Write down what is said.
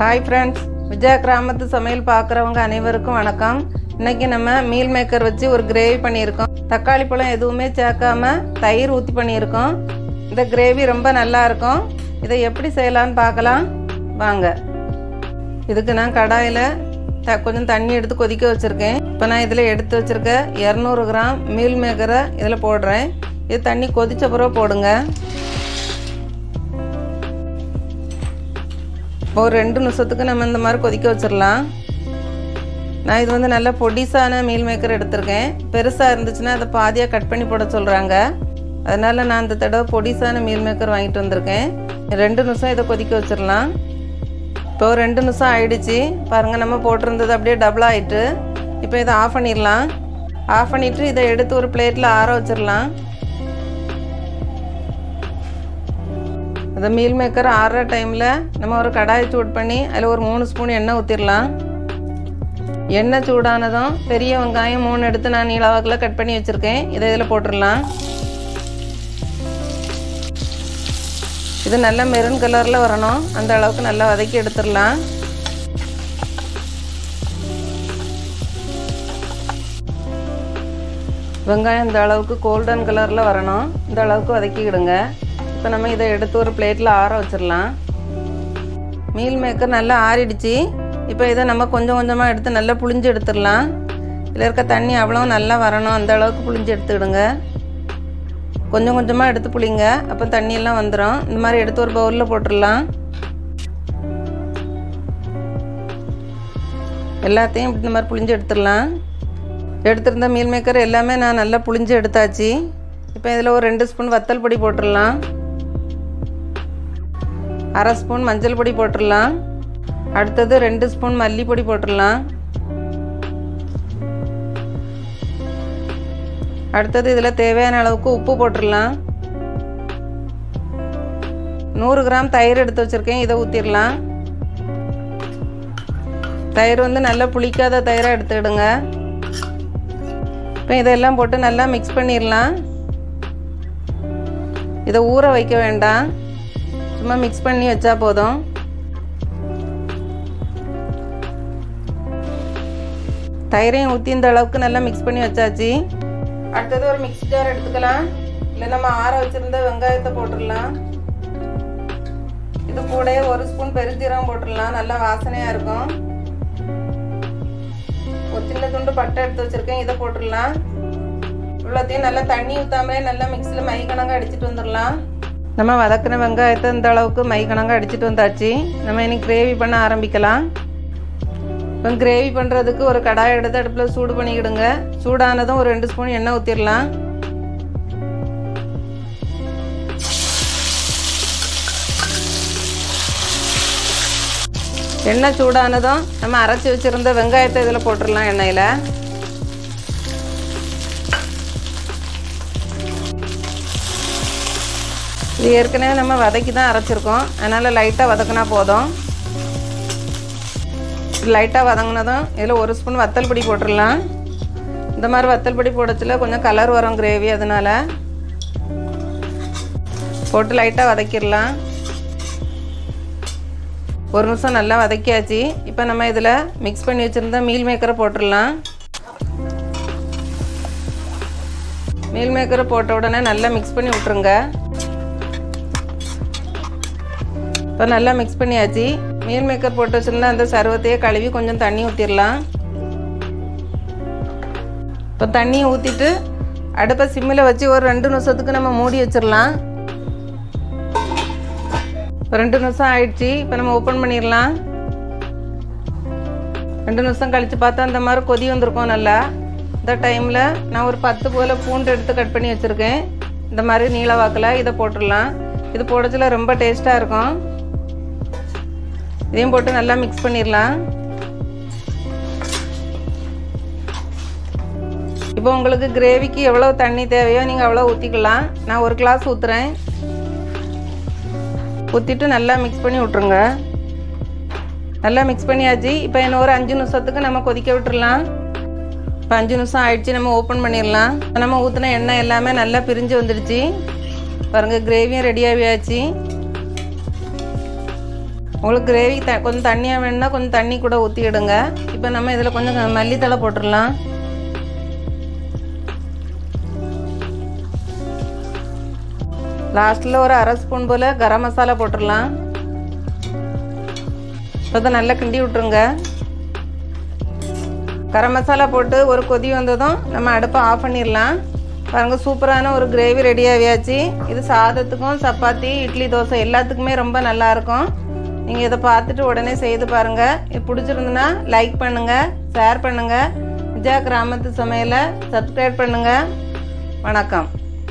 Hi friends Vijaya கிராமத்து சமையல் பார்க்குறவங்க அனைவருக்கும் வணக்கம். இன்னைக்கு நம்ம மீல் மேக்கர் வச்சு ஒரு கிரேவி பண்ணியிருக்கோம். தக்காளி பழம் எதுவுமே சேர்க்காம தயிர் ஊற்றி பண்ணியிருக்கோம். இந்த கிரேவி ரொம்ப நல்லா இருக்கும். இதை எப்படி செய்யலான்னு பார்க்கலாம். வாங்க. இதுக்கு நான் கடாயில் த கொஞ்சம் தண்ணி எடுத்து கொதிக்க வச்சுருக்கேன். இப்போ நான் இதில் எடுத்து வச்சுருக்க இரநூறு கிராம் மீல் மேக்கரை இதில் போடுறேன். இது தண்ணி கொதிச்ச பிறகு போடுங்க. ஒரு ரெண்டு நிமிஷத்துக்கு நம்ம இந்த மாதிரி கொதிக்க வச்சிடலாம் நான் இது வந்து நல்லா பொடிசான மீல் மேக்கர் எடுத்திருக்கேன். பெருசாக இருந்துச்சுன்னா அதை பாதியாக கட் பண்ணி போட சொல்கிறாங்க அதனால் நான் இந்த தடவை பொடிசான மீல் மேக்கர் வாங்கிட்டு வந்திருக்கேன். ரெண்டு நிமிஷம் இதை கொதிக்க வச்சிடலாம் இப்போ ரெண்டு நிமிஷம் ஆயிடுச்சு. பாருங்கள் நம்ம போட்டிருந்தது அப்படியே டபுள் ஆகிட்டு இப்போ இதை ஆஃப் பண்ணிடலாம் ஆஃப் பண்ணிவிட்டு இதை எடுத்து ஒரு பிளேட்டில் ஆற வச்சிடலாம் அந்த மீல் மேக்கர் ஆறுற டைமில் நம்ம ஒரு கடாய் சூட் பண்ணி அதில் ஒரு மூணு ஸ்பூன் எண்ணெய் ஊற்றிடலாம் எண்ணெய் சூடானதும் பெரிய வெங்காயம் மூணு எடுத்து நான் நீளவாக்கில் கட் பண்ணி வச்சுருக்கேன். இதை இதில் போட்டுடலாம் இது நல்ல மெரூன் கலரில் வரணும். அந்த அளவுக்கு நல்லா வதக்கி எடுத்துடலாம் வெங்காயம் இந்த அளவுக்கு கோல்டன் கலரில் வரணும். இந்த அளவுக்கு வதக்கிக்கிடுங்க. இப்போ நம்ம இதை எடுத்து ஒரு பிளேட்டில் ஆற வச்சிடலாம் மீல் மேக்கர் நல்லா ஆறிடுச்சு. இப்போ இதை நம்ம கொஞ்சம் கொஞ்சமாக எடுத்து நல்லா புளிஞ்சு எடுத்துடலாம் இதில் இருக்க தண்ணி அவ்வளோ நல்லா வரணும். அந்த அளவுக்கு புளிஞ்சு எடுத்துக்கிடுங்க கொஞ்சம் கொஞ்சமாக எடுத்து புளிங்க அப்போ தண்ணியெல்லாம் வந்துடும் இந்த மாதிரி எடுத்து ஒரு பவுலில் போட்டுடலாம் எல்லாத்தையும் இப்படி இந்த மாதிரி புளிஞ்சு எடுத்துடலாம் எடுத்திருந்த மீல் மேக்கர் எல்லாமே நான் நல்லா புளிஞ்சு எடுத்தாச்சு. இப்போ இதில் ஒரு ரெண்டு ஸ்பூன் வத்தல் பொடி போட்டுடலாம் அரை ஸ்பூன் மஞ்சள் பொடி போட்டுடலாம். அடுத்தது ரெண்டு ஸ்பூன் மல்லிப்பொடி போட்டுடலாம். அடுத்தது இதில் தேவையான அளவுக்கு உப்பு போட்டுடலாம். நூறு கிராம் தயிர் எடுத்து வச்சுருக்கேன். இதை ஊற்றிடலாம் தயிர் வந்து நல்லா புளிக்காத தயிராக எடுத்துக்கிடுங்க. இப்போ இதெல்லாம் போட்டு நல்லா மிக்ஸ் பண்ணிடலாம். இதை ஊற வைக்க வேண்டாம். சும்மா மிக்ஸ் பண்ணி வச்சா போதும். தயிரையும் ஊற்றி இந்த அளவுக்கு நல்லா மிக்ஸ் பண்ணி வச்சாச்சு. அடுத்தது ஒரு மிக்ஸி ஜார் எடுத்துக்கலாம். இல்லை நம்ம ஆற வச்சுருந்த வெங்காயத்தை போட்டுடலாம். இது கூட ஒரு ஸ்பூன் பெருஞ்சீரகம் போட்டுடலாம். நல்லா வாசனையாக இருக்கும். ஒரு சின்ன துண்டு பட்டை எடுத்து வச்சுருக்கேன். இதை போட்டுடலாம். இவ்வளோத்தையும் நல்லா தண்ணி ஊற்றாமலே நல்லா மிக்சியில் மை கணங்க அடிச்சிட்டு வந்துடலாம். நம்ம வதக்கின வெங்காயத்தை இந்த அளவுக்கு மை அடிச்சுட்டு அடிச்சிட்டு வந்தாச்சு. நம்ம இனி கிரேவி பண்ண ஆரம்பிக்கலாம். இப்போ கிரேவி பண்ணுறதுக்கு ஒரு கடாய் எடுத்து அடுப்பில் சூடு பண்ணிக்கிடுங்க. சூடானதும் ஒரு ரெண்டு ஸ்பூன் எண்ணெய் ஊற்றிடலாம் எண்ணெய் சூடானதும் நம்ம அரைச்சி வச்சுருந்த வெங்காயத்தை இதில் போட்டுடலாம் எண்ணெயில். இது ஏற்கனவே நம்ம வதக்கி தான் அரைச்சிருக்கோம். அதனால் லைட்டாக வதக்குனா போதும். லைட்டாக வதங்கினதும் இதில் ஒரு ஸ்பூன் வத்தல் பொடி போட்டுடலாம். இந்த மாதிரி வத்தல் பொடி போடச்சில் கொஞ்சம் கலர் வரும் கிரேவி அதனால். போட்டு லைட்டாக வதக்கிடலாம். ஒரு நிமிஷம் நல்லா வதக்கியாச்சு. இப்போ நம்ம இதில் மிக்ஸ் பண்ணி வச்சுருந்த மீல் மேக்கரை போட்டுடலாம். மீல் மேக்கரை போட்ட உடனே நல்லா மிக்ஸ் பண்ணி விட்ருங்க இப்போ நல்லா மிக்ஸ் பண்ணியாச்சு. மீல் மேக்கர் போட்டு வச்சுருந்தா அந்த சர்வத்தையே கழுவி கொஞ்சம் தண்ணி ஊற்றிடலாம் இப்போ தண்ணியை ஊற்றிட்டு அடுப்பை சிம்மில் வச்சு ஒரு ரெண்டு நிமிஷத்துக்கு நம்ம மூடி வச்சிடலாம் ரெண்டு நிமிஷம் ஆயிடுச்சு. இப்போ நம்ம ஓப்பன் பண்ணிடலாம் ரெண்டு நிமிஷம் கழித்து பார்த்தா அந்த மாதிரி கொதி வந்திருக்கும் நல்லா. இந்த டைமில் நான் ஒரு பத்து போல் பூண்டு எடுத்து கட் பண்ணி வச்சுருக்கேன். இந்த மாதிரி நீல வாக்கில் இதை போட்டுடலாம் இது போடச்சில ரொம்ப டேஸ்ட்டாக இருக்கும். இதையும் போட்டு நல்லா மிக்ஸ் பண்ணிடலாம் இப்போ உங்களுக்கு கிரேவிக்கு எவ்வளோ தண்ணி தேவையோ நீங்கள் அவ்வளோ ஊற்றிக்கலாம் நான் ஒரு கிளாஸ் ஊற்றுறேன் ஊற்றிட்டு நல்லா மிக்ஸ் பண்ணி விட்ருங்க நல்லா மிக்ஸ் பண்ணியாச்சு. இப்போ இன்னும் ஒரு அஞ்சு நிமிஷத்துக்கு நம்ம கொதிக்க விட்டுடலாம் இப்போ அஞ்சு நிமிஷம் ஆயிடுச்சு நம்ம ஓப்பன் பண்ணிடலாம் நம்ம ஊற்றின எண்ணெய் எல்லாமே நல்லா பிரிஞ்சு வந்துடுச்சு. பாருங்கள் கிரேவியும் ரெடி ஆகியாச்சு. உங்களுக்கு கிரேவி த கொஞ்சம் தண்ணியாக வேணும்னா கொஞ்சம் தண்ணி கூட ஊற்றிடுங்க இப்போ நம்ம இதில் கொஞ்சம் மல்லித்தலை போட்டுடலாம். லாஸ்ட்டில் ஒரு அரை ஸ்பூன் போல் கரம் மசாலா போட்டுடலாம். இப்போ நல்லா கிண்டி விட்ருங்க கரம் மசாலா போட்டு ஒரு கொதி வந்ததும் நம்ம அடுப்பை ஆஃப் பண்ணிடலாம். பாருங்க சூப்பரான ஒரு கிரேவி ரெடி ஆகியாச்சு. இது சாதத்துக்கும் சப்பாத்தி இட்லி தோசை எல்லாத்துக்குமே ரொம்ப நல்லாயிருக்கும் நீங்கள் இதை பார்த்துட்டு உடனே செய்து பாருங்கள் இது பிடிச்சிருந்துன்னா லைக் பண்ணுங்கள் ஷேர் பண்ணுங்கள் விஜயா கிராமத்து சமையலை சப்ஸ்கிரைப் பண்ணுங்கள் வணக்கம்.